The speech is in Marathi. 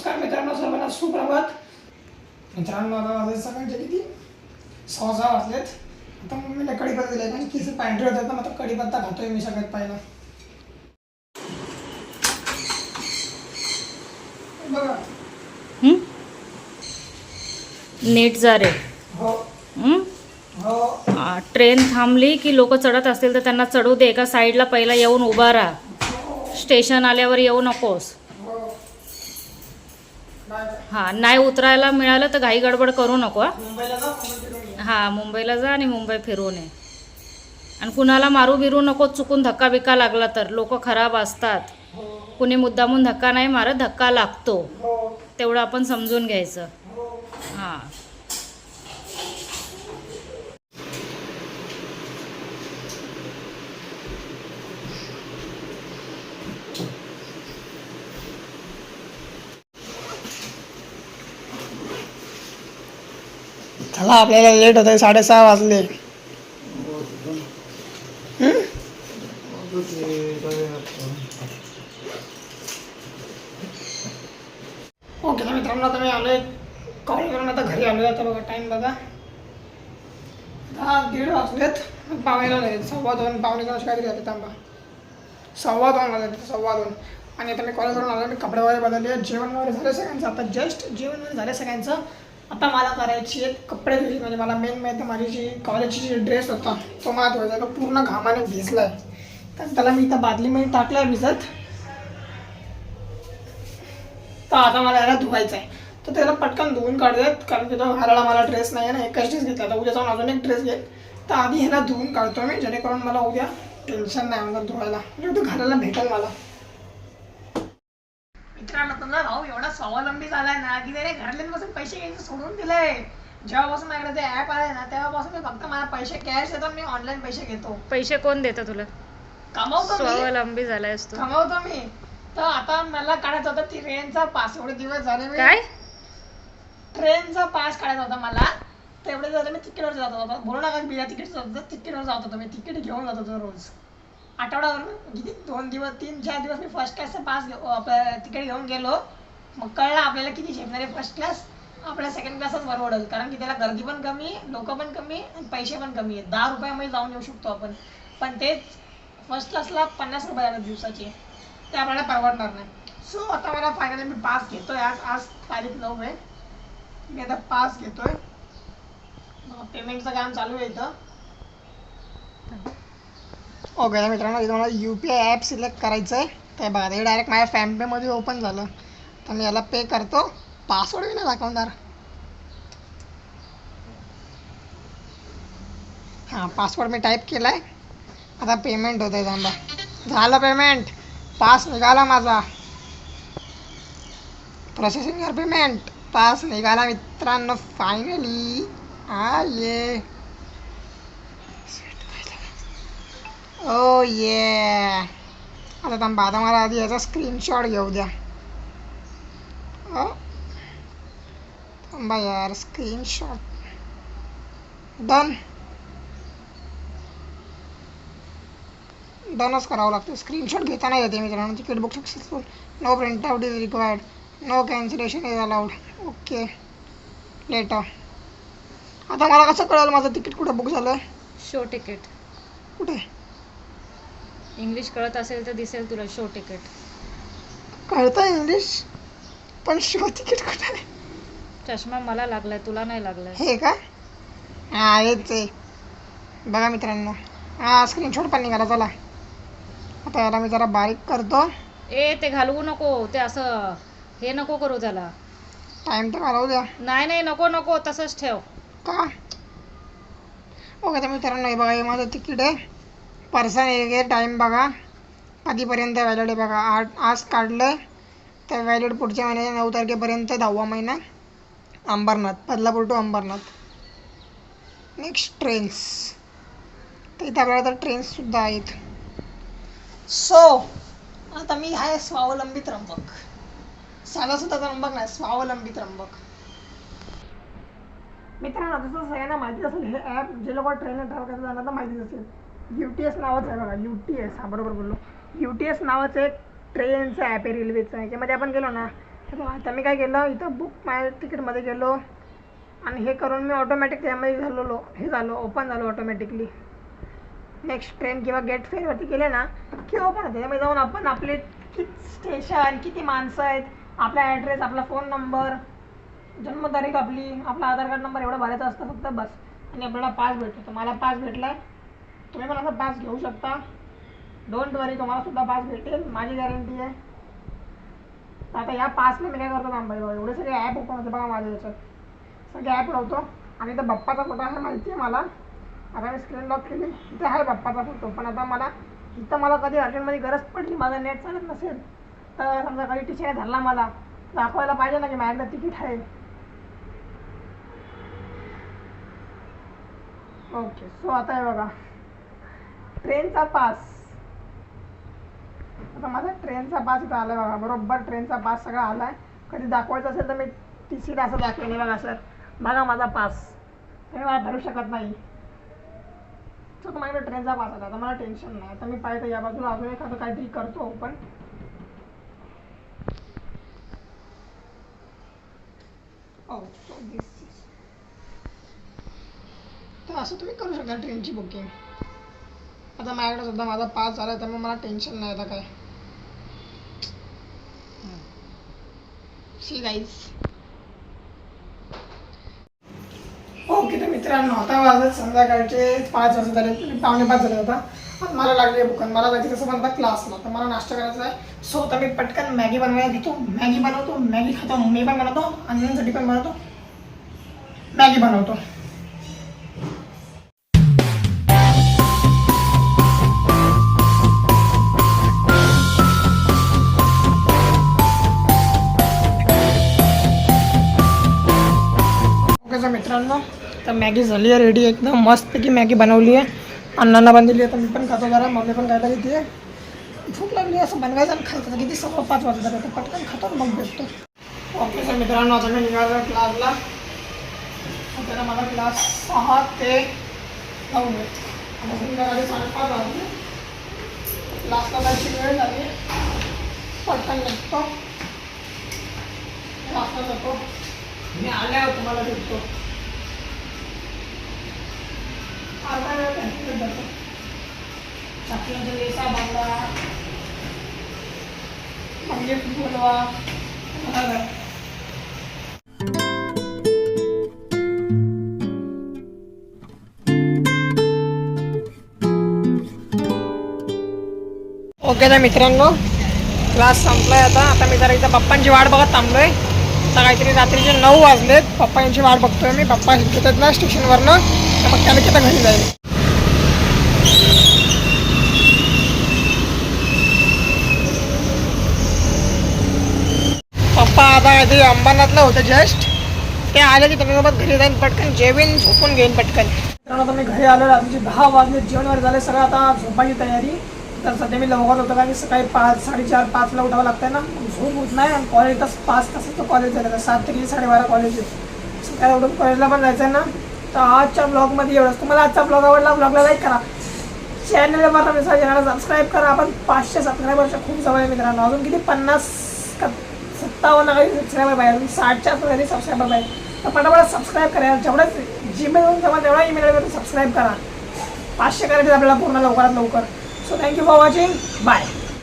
नमस्कार मित्रांनो सर्वांना सुप्रभात. मित्रांनो आता वाजले सकाळचे किती? सहा सहा वाजलेत. आता मम्मीला कढीपत्ता दिलाय. म्हणजे किती पांढरे होतात ना मग आता कढीपत्ता खातोय मी सगळ्यात पहिला. बघा. हं? नीट जा रे. हो. हं? हो. ट्रेन थांबली की लोक चढत असतील तर त्यांना चढू दे. एका साईडला पहिला येऊन उभा राहा. स्टेशन आल्यावर येऊ नकोस. हो. हां नाही उतरायला मिळालं तर घाई गडबड करू नको हा. मुंबईला जा. हां आणि मुंबई फिरून ये. आणि कुणाला मारू बिरू नको चुकून धक्का बिक्का लागला तर. लोक खराब असतात. हो. कुणी मुद्दामून धक्का नाही मारत धक्का लागतो. हो. तेवढं आपण समजून घ्यायचं. हो. चला आपल्याला लेट होत आहे साडेसहा वाजले. ओके तर मित्रांनो आता मी आलोय. कॉल करून आता घरी आलोय. आता बघा टाइम बघा. दहा दीड वाजलेत. पावणेला नाही सव्वा दोन. पावणे दोन असे काहीतरी जाते थांबा. सव्वा दोन वाजले सव्वा दोन. आणि आता मी कॉल करून आलो मी कपडे वगैरे बदलले जेवण वगैरे झालं सगळ्यांचं. आता जस्ट जेवण वगैरे झालं सगळ्यांचं. आता मला करायची आहेत कपडे धुतले म्हणजे मला मेन माहिती माझी जी कॉलेजची जी ड्रेस होता तो मला धुवायचा तो पूर्ण घामाने भिजलाय. तर त्याला मी इथं बादलीमध्ये टाकलाय भिजत. तर आता मला याला धुवायचं आहे तर त्याला पटकन धुवून काढतात कारण की तो घालायला मला ड्रेस नाही आहे ना एकच ड्रेस घेतला. तर उद्या जाऊन अजून एक ड्रेस घेईल तर आधी ह्याला धुवून काढतो मी जेणेकरून मला उद्या टेन्शन नाही होणार धुवायला. म्हणजे तो घालायला भेटेल मला. तुमचा भाऊ एवढा स्वावलंबी झालाय ना की त्याने घरातल्यांपासून पैसे घ्यायचे सोडून दिलंय. जेव्हापासून माझ्याकडे ते ऍप आलंय ना तेव्हापासून मी फक्त मला पैसे कॅश देतो मी ऑनलाईन पैसे घेतो. पैसे कोण देतं तुला? कमावतो मी. स्वावलंबी झालायस तू. कमावतो मी. तर आता मला काढायचा होता ट्रेनचा पास एवढे दिवस झाले मी. काय? ट्रेनचा पास काढायचा होता मला. तेवढे झाले मी तिकीटवर जात होता. बोलू नका बिना तिकीट तिकीटवर जात होतो मी. तिकीट घेऊन जात होतो रोज. आठवड्यावर किती? दोन दिवस तीन चार दिवस मी फर्स्ट क्लासचा पास घेऊ आपलं तिकडे घेऊन गेलो. मग कळलं आपल्याला किती झेपणार आहे फर्स्ट क्लास आपल्या सेकंड क्लासच परवडेल कारण की त्याला गर्दी पण कमी लोक पण कमी आणि पैसे पण कमी आहेत. दहा रुपयामध्ये जाऊन येऊ शकतो आपण. पण तेच फर्स्ट क्लासला पन्नास रुपये झाले दिवसाचे. ते आपल्याला परवडणार नाही. सो आता मला फायनली मी पास घेतोय. आज आज तारीख नऊ आहे. मी आता पास घेतोय. पेमेंटचं काम चालू आहे इथं. ओके मित्रांनो इथे मला U P I app select करायचं आहे ते बघा हे डायरेक्ट माझ्या फॅनपेमध्ये ओपन झालं. तर मी याला पे करतो. पासवर्ड मी नाही दाखवणार. हां पासवर्ड मी टाईप केला आहे आता पेमेंट होतं आहे थांबा. झालं पेमेंट पास निघाला माझा. प्रोसेसिंग पेमेंट पास निघाला मित्रांनो फायनली आ ये ये. आता थांबा आता मला आधी याचा स्क्रीनशॉट घेऊ द्या. थांबा यार स्क्रीनशॉट डन डनच करावं लागतं. स्क्रीनशॉट घेताना येते मित्रांनो ticket book successful no print out is required no cancellation is allowed okay later आता मला कसं कळलं माझं तिकीट कुठं बुक झालं? शो तिकीट कुठे? इंग्लिश कळत असेल तर दिसेल तुला शो तिकीट कळतं इंग्लिश पण शो तिकीट कुठे? आहे चष्मा मला लागलाय तुला नाही लागलाय. हे का? हां हेच आहे. बघा मित्रांनो. हां स्क्रीनशॉट पण निघाला चला. आता याला मी जरा बारीक करतो. ए ते घालवू नको ते असं हे नको करू त्याला. टाईम तर घालवू द्या. नाही नाही नको नको तसंच ठेव. का? ओके तर मित्रांनो हे बघा हे माझं तिकीट आहे. पर्सन वगैरे टाईम बघा. कधीपर्यंत व्हॅलिड आहे बघा. आठ आज काढलं तर व्हॅलिड पुढच्या महिन्याच्या नऊ तारखेपर्यंत दहावा महिना. Ambarnath Badlapur to Ambarnath. Next trains तर इथे आपल्याला तर ट्रेन्ससुद्धा आहेत. सो आता मी आहे स्वावलंबी त्र्यंबक. साधासुद्धा त्र्यंबक नाही स्वावलंबी त्र्यंबक. मित्रांनो जसं सगळ्यांना माहिती असेल हे ॲप जे लोक ट्रेनने ट्रॅव्हल करतात त्यांना तर माहितीच असेल. यू टी एस नावाचं आहे बघा यू टी एस हा बरोबर बोललो. यू टी एस नावाचं एक ट्रेनचं ॲप आहे रेल्वेचं याच्यामध्ये आपण गेलो ना आता मी काय केलं इथं बुक माय तिकीटमध्ये गेलो आणि हे करून मी ऑटोमॅटिक त्यामध्ये झालेलो. हे झालो ओपन झालो ऑटोमॅटिकली नेक्स्ट ट्रेन किंवा गेट फेरवरती गेले ना की ओपन होते. त्यामध्ये जाऊन आपण आपले किती स्टेशन किती माणसं आहेत आपला ॲड्रेस आपला फोन नंबर जन्मतारीख आपली आपला आधार कार्ड नंबर एवढं भरायचं असतं फक्त बस. आणि आपल्याला पास भेटतो. मला पास भेटला तुम्ही पण असा पास घेऊ शकता. डोंट वरी तुम्हाला सुद्धा पास भेटेल. माझी गॅरंटी आहे. आता या पासला मी काय करतो थांबाई बाबा एवढे सगळे ॲप ओपन होते बघा माझ्या याच्यात. सगळे ॲप लावतो आणि तर बाप्पाचा फोटो आहे माहिती आहे मला. आता मी स्क्रीन लॉक केली. इथे आहे बाप्पाचा फोटो पण आता मला इथं मला कधी अर्जंटमध्ये गरज पडली माझं नेट चालत नसेल. तर समजा कधी टीचरने धरला मला दाखवायला पाहिजे ना की माझ्याकडे तिकीट आहे. ओके सो आता आहे बघा. ट्रेनचा पास. आता माझा ट्रेनचा पास इथं आला बघा. बरोबर ट्रेनचा पास सगळा आला आहे कधी दाखवायचं असेल तर मी टी सी असं दाखवेन बघा सर. बघा माझा पास. हे मला धरू शकत नाही. तर माझ्याकडे ट्रेनचा पास आला आता मला टेन्शन नाही. आता मी पाहिजे या बाजूला अजून एखादं काहीतरी करतो पण oh, तर असं तुम्ही करू शकता ट्रेनची बुकिंग आता माझ्याकडे सुद्धा माझा पास झाला त्यामुळे मला टेन्शन नाही आता काय. शी गाईज ओके तर मित्रांनो आता वाजत संध्याकाळचे पाच वाजत झाले म्हणजे पावणे पाच झाले होता आता मला लागले भूकन मला जायचं कसं म्हणतात क्लासला तर मला नाश्ता करायचा आहे. सो आता मी पटकन मॅगी बनवायला घेतो. मॅगी बनवतो मॅगी खातो. मी पण बनवतो अन्यांसाठी पण बनवतो. मॅगी बनवतो. ओके सर मित्रांनो, तर मॅगी झाली आहे रेडी एकदम. मस्तपैकी मॅगी बनवली आहे. अण्णांना बनवली आहे, तर मी पण खातो जरा. मम्मी पण खायला घेते. भूक लागली आहे, असं बनवायचं आणि खायचं. किती सव्वा पाच वाजता तर पटकन खातो मग भेटतो. ओके सर मित्रांनो, आता मी निघालो क्लासला क्लास सहा ते नऊ आहे संध्याकाळी साडेपाच वाजले. क्लासला जायची वेळ झाली. पटकन निघतो. क्लासला मी आल्यावर तुम्हाला भेटतो. अर्धा वेळ जातो म्हणजे बोलवा. ओके तर मित्रांनो क्लास संपलाय आता. आता मी जरा इथं पप्पांची वाट बघत थांबलोय. आता काहीतरी रात्रीचे नऊ वाजलेत. पप्पा यांची वाट बघतोय मी. पप्पा घेतात ना स्टेशनवरनं. तर मग त्याला किती घरी जाईल. पप्पा आता काहीतरी अंबरनाथला होते जस्ट ते आले की त्यांच्यासोबत घरी जाईन पटकन. जेवीन झोपून घेईन पटकन. कारण आता मी घरी आलो रात्रीचे दहा वाजले. जेवण वगैरे झाले. सगळं आता झोपायची तयारी. तर सध्या मी लवकर होतो कारण सकाळी पाच साडेचार पाचला उठावं लागतं ना. झोप होत नाही आणि कॉलेज तास पाच तासाचं कॉलेज झालं तर सात ते किती साडेबारा कॉलेज आहे सकाळी उठून कॉलेजला पण जायचं आहे ना. तर आजच्या ब्लॉगमध्ये एवढंच. तुम्हाला आजचा ब्लॉग आवडला ब्लॉगला लाईक करा. चॅनलला मला मेसेज येणार सबस्क्राईब करा. आपण पाचशे सबस्क्रायबरच्या खूप जवळ आहे मित्रांनो. अजून किती? पन्नास सत्तावन्न काही सबस्क्रायबर पाहिजे अजून साठच्या आसपास सबस्क्रायबर पाहिजे तर पटापट सबस्क्राईब करा. जेवढंच जीमेल जेव्हा तेवढा ईमेल सबस्क्राईब करा. पाचशे करायचे आपल्याला पूर्ण लवकरात लवकर. So thank you for watching bye